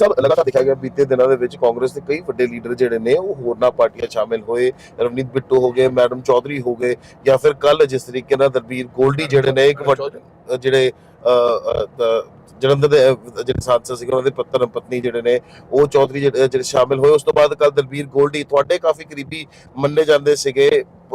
ਸਾਹਿਬ ਲਗਾਤਾਰ ਦੇਖਿਆ ਗਿਆ ਬੀਤੇ ਦਿਨਾਂ ਦੇ ਵਿੱਚ ਕਾਂਗਰਸ ਦੇ ਕਈ ਵੱਡੇ ਲੀਡਰ ਜਿਹੜੇ ਨੇ ਉਹ ਹੋਰਨਾਂ ਪਾਰਟੀਆਂ ਸ਼ਾਮਿਲ ਹੋਏ। ਰਵਨੀਤ ਬਿੱਟੂ ਹੋ ਗਏ ਮੈਡਮ ਚੌਧਰੀ ਹੋ ਗਏ ਜਾਂ ਫਿਰ ਕੱਲ ਜਿਸ ਤਰੀਕੇ ਨਾਲ ਦਰਬੀਰ ਗੋਲਡੀ ਜਿਹੜੇ ਨੇ ਇੱਕ ਜਿਹੜੇ ਜਲੰਧਰ ਦੇ ਜਿਹੜੇ ਸਾਂਸਦ ਸੀਗੇ ਉਹਨਾਂ ਦੇ ਪਤਨ ਪਤਨੀ ਜਿਹੜੇ ਨੇ ਉਹ ਚੌਧਰੀ ਜਿਹੜੇ ਸ਼ਾਮਿਲ ਹੋਏ। ਉਸ ਤੋਂ ਬਾਅਦ ਕੱਲ ਦਲਬੀਰ ਗੋਲਡੀ ਤੁਹਾਡੇ ਕਾਫੀ ਕਰੀਬੀ ਮੰਨੇ ਜਾਂਦੇ ਸੀਗੇ।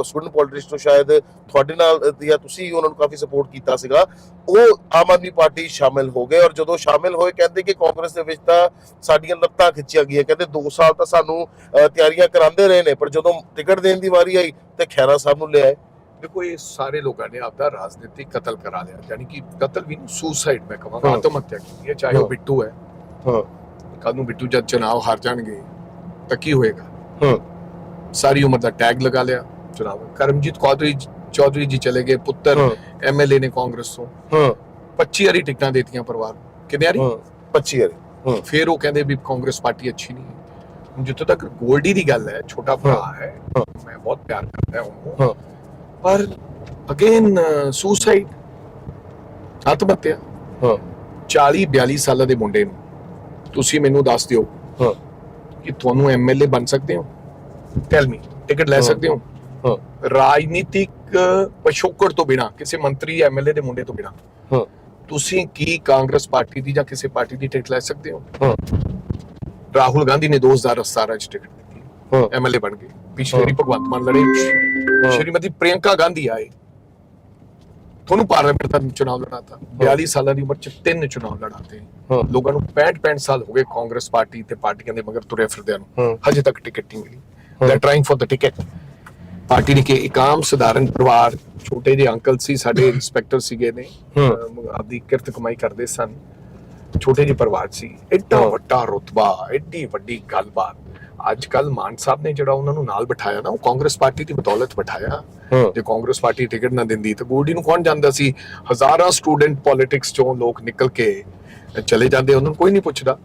ਸਟੂਡੈਂਟ ਪੋਲਿਟਿਕਸ ਤੋਂ ਸ਼ਾਇਦ ਤੁਹਾਡੇ ਨਾਲ ਜਾਂ ਤੁਸੀਂ ਉਹਨਾਂ ਨੂੰ ਕਾਫੀ ਸਪੋਰਟ ਕੀਤਾ ਸੀਗਾ ਉਹ ਆਮ ਆਦਮੀ ਪਾਰਟੀ ਸ਼ਾਮਿਲ ਹੋ ਗਏ ਔਰ ਜਦੋਂ ਸ਼ਾਮਿਲ ਹੋਏ ਕਹਿੰਦੇ ਕਿ ਕਾਂਗਰਸ ਦੇ ਵਿੱਚ ਤਾਂ ਸਾਡੀਆਂ ਲੱਤਾਂ ਖਿੱਚੀਆਂ ਗਈਆਂ ਕਹਿੰਦੇ 2 ਸਾਲ ਤਾਂ ਸਾਨੂੰ ਤਿਆਰੀਆਂ ਕਰਾਉਂਦੇ ਰਹੇ ਨੇ ਪਰ ਜਦੋਂ ਟਿਕਟ ਦੇਣ ਦੀ ਵਾਰੀ ਆਈ ਤੇ ਖੈਰਾ ਸਾਹਿਬ ਨੂੰ ਲਿਆਏ ਦੇਖੋ ਇਹ ਸਾਰੇ ਲੋਕਾਂ ਨੇ ਆਪਦਾ ਰਾਜਨੀਤਿਕ ਕਤਲ ਕਰਾ ਲਿਆ ਯਾਨੀ ਕਿ ਕਤਲ ਵੀ ਸੁਸਾਈਡ ਮੈਂ ਕਹਾਂਗਾ। ਆਤਮ ਹੱਤਿਆ ਕੀਤੀ ਹੈ ਚਾਹੇ ਉਹ। ਬਿੱਟੂ ਹੈ ਹਾਂ। ਕੱਲ ਨੂੰ ਬਿੱਟੂ ਜਦ ਚੁਣਾਵ ਹਾਰ ਜਾਣਗੇ ਤਾਂ ਕੀ ਹੋਏਗਾ ਹਾਂ। ਸਾਰੀ ਉਮਰ ਦਾ ਟੈਗ ਲਗਾ ਲਿਆ ਚੁਣਾਵ ਕਰਮਜੀਤ ਚੌਧਰੀ ਚੌਧਰੀ ਜੀ ਚਲੇ ਗਏ ਪੁੱਤਰ ਐਮਐਲਏ ਨੇ ਕਾਂਗਰਸ ਤੋਂ ਹਾਂ 25 ਵਾਰੀ ਟਿਕਟਾਂ ਦੇਤੀਆਂ ਪਰਿਵਾਰ ਨੂੰ ਕਿੰਨੇ ਵਾਰੀ ਹਾਂ 25 ਵਾਰੀ ਫਿਰ ਉਹ ਕਹਿੰਦੇ ਵੀ ਕਾਂਗਰਸ ਪਾਰਟੀ ਅੱਛੀ ਨਹੀਂ ਹੈ ਜਿੱਥੋਂ ਤੱਕ ਗੋਲਡੀ ਦੀ ਗੱਲ ਹੈ ਛੋਟਾ ਭਰਾ ਹੈ। ਮੈਂ ਬਹੁਤ ਪਿਆਰ ਕਰਦਾ ਹਾਂ। ਉਹਨੂੰ ਪਰ ਅਗੇਨ ਸੁਸਾਈਡ ਆਤਮ ਹੱਤਿਆ ਹਾਂ 40 42 ਸਾਲਾਂ ਦੇ ਮੁੰਡੇ ਨੂੰ ਤੁਸੀਂ ਮੈਨੂੰ ਦੱਸ ਦਿਓ ਹਾਂ ਕਿ ਤੁਹਾਨੂੰ ਐਮਐਲਏ ਬਣ ਸਕਦੇ ਹੋ ਟੈਲ ਮੀ ਟਿਕਟ ਲੈ। ਸਕਦੇ ਹਾਂ ਰਾਜਨੀਤਿਕ ਪਛੋਕੜ ਤੋਂ ਬਿਨਾ ਕਿਸੇ ਮੰਤਰੀ ਐਮਐਲਏ ਦੇ ਮੁੰਡੇ ਤੋਂ ਬਿਨਾ। ਹਾਂ। ਤੁਸੀਂ ਕੀ ਕਾਂਗਰਸ ਪਾਰਟੀ ਦੀ ਜਾਂ ਕਿਸੇ ਪਾਰਟੀ ਦੀ ਟਿਕਟ ਲੈ ਸਕਦੇ ਹੋ? ਹਾਂ। ਰਾਹੁਲ ਗਾਂਧੀ ਨੇ 2017 ਚ ਟਿਕਟ ਦਿੱਤੀ। ਹਾਂ। ਐਮਐਲਏ ਬਣ ਗਏ। ਪਿਛਲੇ ਭਗਵੰਤ ਮਾਨ ਲੜੇ। ਸ਼੍ਰੀਮਤੀ ਪ੍ਰਿਯੰਕਾ ਗਾਂਧੀ ਆਏ। ਤੁਹਾਨੂੰ ਪਾਰਲੀਮੈਂਟ ਦਾ ਚੁਣਾਵ ਲੜਾਤਾ। 42 ਸਾਲਾਂ ਦੀ ਉਮਰ ਚ ਤਿੰਨ ਚੁਣਾਵ ਲੜਾਤੇ। ਲੋਕਾਂ ਨੂੰ 65 65 ਸਾਲ ਹੋ ਗਏ ਕਾਂਗਰਸ ਪਾਰਟੀ ਤੇ ਪਾਰਟੀਆਂ ਦੇ ਮਗਰ ਤੁਰੇ ਫਿਰਦਿਆਂ ਨੂੰ। ਹਜੇ ਤੱਕ ਟਿਕਟ ਨਹੀਂ ਮਿਲੀ। They trying for the ticket party ਨੇ ਕਿ ਇੱਕ ਆਮ ਸਧਾਰਨ ਪਰਿਵਾਰ ਛੋਟੇ ਜਿਹੇ ਅੰਕਲ ਸੀ ਸਾਡੇ ਇੰਸਪੈਕਟਰ ਸੀਗੇ ਨੇ ਆਪਦੀ ਕਿਰਤ ਕਮਾਈ ਕਰਦੇ ਸਨ। ਛੋਟੇ ਜਿਹੇ ਪਰਿਵਾਰ ਸੀ। ਐਡਾ। ਵੱਡਾ ਰੁਤਬਾ ਐਡੀ ਵੱਡੀ ਗੱਲਬਾਤ। ਅੱਜ ਕੱਲ ਮਾਨ ਸਾਹਿਬ ਨੇ ਜਿਹੜਾ ਉਹਨਾਂ ਨੂੰ ਨਾਲ ਬਿਠਾਇਆ ਨਾ ਉਹ ਕਾਂਗਰਸ ਪਾਰਟੀ ਦੀ ਬਦੌਲਤ ਬਿਠਾਇਆ। ਜੇ ਕਾਂਗਰਸ ਪਾਰਟੀ ਟਿਕਟ ਨਾ ਦਿੰਦੀ ਤਾਂ ਗੋਲਡੀ ਨੂੰ ਕੌਣ ਜਾਣਦਾ ਸੀ? ਹਜ਼ਾਰਾਂ ਸਟੂਡੈਂਟ ਪੋਲਿਟਿਕਸ ਚੋਂ ਲੋਕ ਨਿਕਲ ਕੇ ਚਲੇ ਜਾਂਦੇ ਉਹਨਾਂ ਨੂੰ ਕੋਈ ਨਹੀਂ ਪੁੱਛਦਾ।